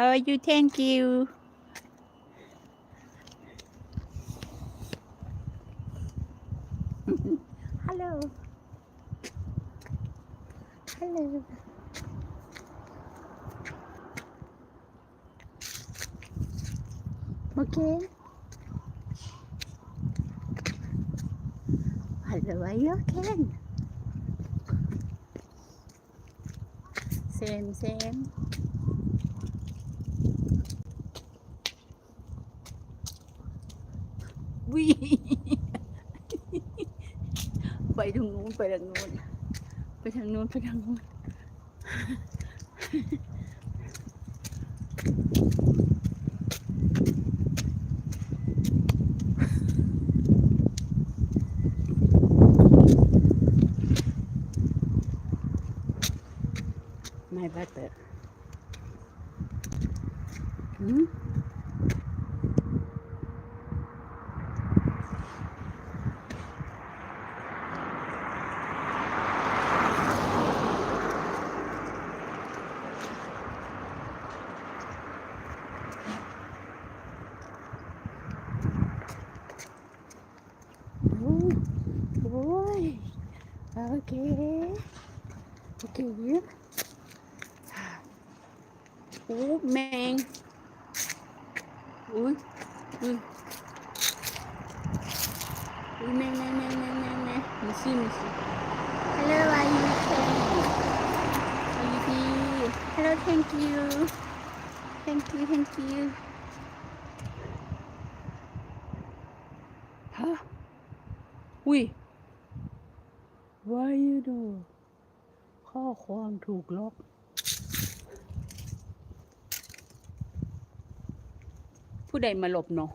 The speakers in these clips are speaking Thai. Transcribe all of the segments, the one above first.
How are you? Thank you. Hello. Hello. Okay. Hello, are you okay? Same, same. วิไปทางนู้นไปทางนู้นไปทางนู้นไปทางนู้น My butter. Hmm? Okay. Okay, here. โอ้แมงอุ้ยอุ้ยอุ้ยแมงแมงแมงแมงแมงแมงมีซี่มีซี่ Hello are you okay Are you here Hello thank you Thank you thank you ฮะ อุ้ย Why you do ข้อความถูกล็อกผู้ใดมาหลบเนาะ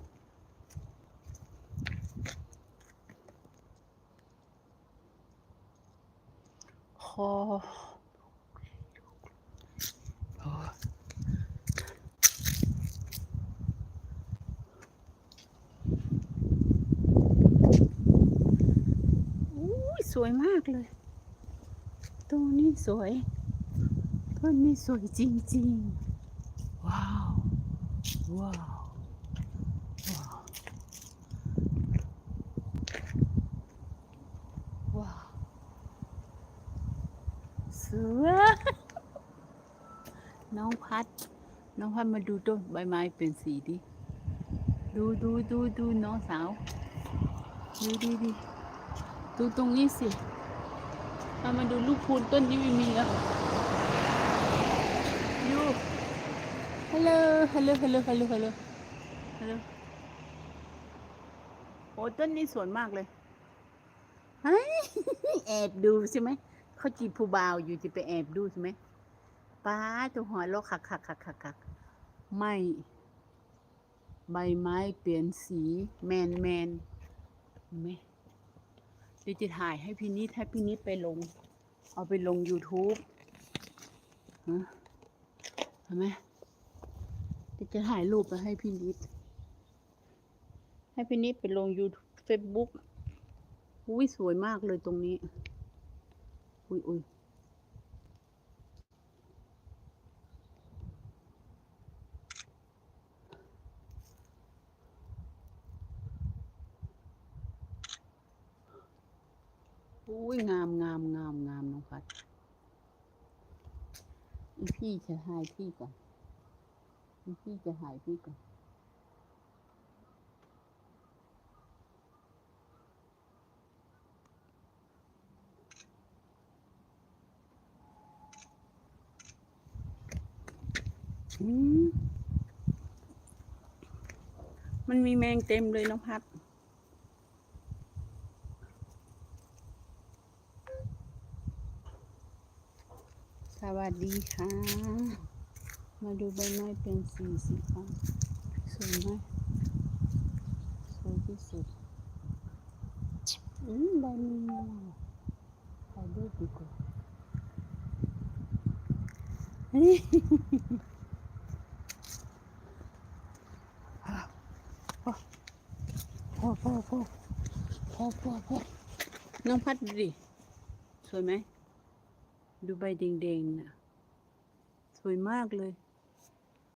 คอโอ้อุ้ย สวยมากเลยตัวนี้สวยต้นนี้สวยจริงๆ ว้าว ว้าว ว้าว ว้าวสวยน้องพัด น้องพัดมาดูต้นใบไม้เป็นสีดิ ดูดูดูดูน้องสาว ดูดิดิ ดูตรงนี้สิมามาดูลูกพูนต้นนี้ไม่มีแล้วยูฮัลโหลฮัลโหลฮัลโหลฮัลโหลฮัลโหลฮัลโหลโอ้ต้นนี้สวยมากเลยเฮ้ยแอบดูใช่ไหมเขาจีบผู้บ่าวอยู่จะไปแอบดูใช่ไหมป้าตัวหัวโลกคักคักคักคักคักไม่ใบไม้เปลี่ยนสีแมนแมนเห็นไหม เดี๋ยวจะถ่ายให้พี่นิดให้พี่นิดไปลง เอาไปลง YouTube ฮะเห็นไหมเดี๋ยวจะถ่ายรูปไปให้พี่นิด ให้พี่นิดไปลง YouTube Facebook อุ้ยสวยมากเลยตรงนี้ อุ้ยอุ้ย อุ้ยงามงามงามงามน้องพัดพี่จะหายพี่ก่อนพี่จะหายพี่ก่อนมมันมีแมงเต็มเลยน้องพัด วัสดีค่ะ มาดูใบไม้เป็นสีสีฟ้าสวยไหมสวยที่สุดอืมใบมีเงาถ่ายรูปดีกว่าเฮ้ยพ่อพ่อพ่อพ่อพ่อพอน้องพัดดิสวยไหม ดูใบเด้งๆน่ะสวยมากเลย